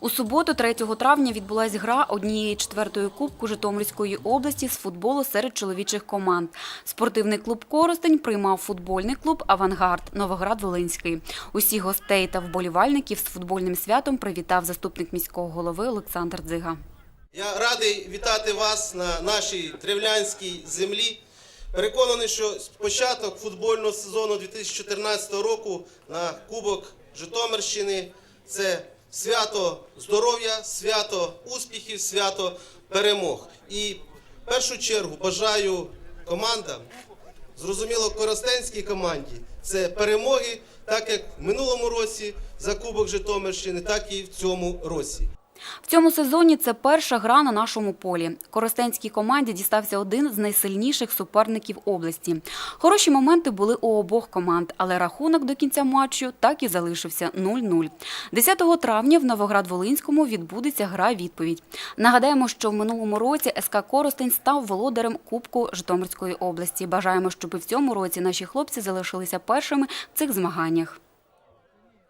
У суботу, 3 травня, відбулась гра однієї четвертої кубку Житомирської області з футболу серед чоловічих команд. Спортивний клуб Коростень приймав футбольний клуб Авангард Новоград-Волинський. Усіх гостей та вболівальників з футбольним святом привітав заступник міського голови Олександр Дзига. Я радий вітати вас на нашій древлянській землі. Переконаний, що початок футбольного сезону 2014 року на Кубок Житомирщини це свято здоров'я, свято успіхів, свято перемог. І в першу чергу бажаю командам, зрозуміло, коростенській команді, це перемоги, так як в минулому році за Кубок Житомирщини, так і в цьому році. В цьому сезоні це перша гра на нашому полі. Коростенській команді дістався один з найсильніших суперників області. Хороші моменти були у обох команд, але рахунок до кінця матчу так і залишився 0-0. 10 травня в Новоград-Волинському відбудеться гра відповідь. Нагадаємо, що в минулому році СК Коростень став володарем Кубку Житомирської області. Бажаємо, щоб і в цьому році наші хлопці залишилися першими в цих змаганнях.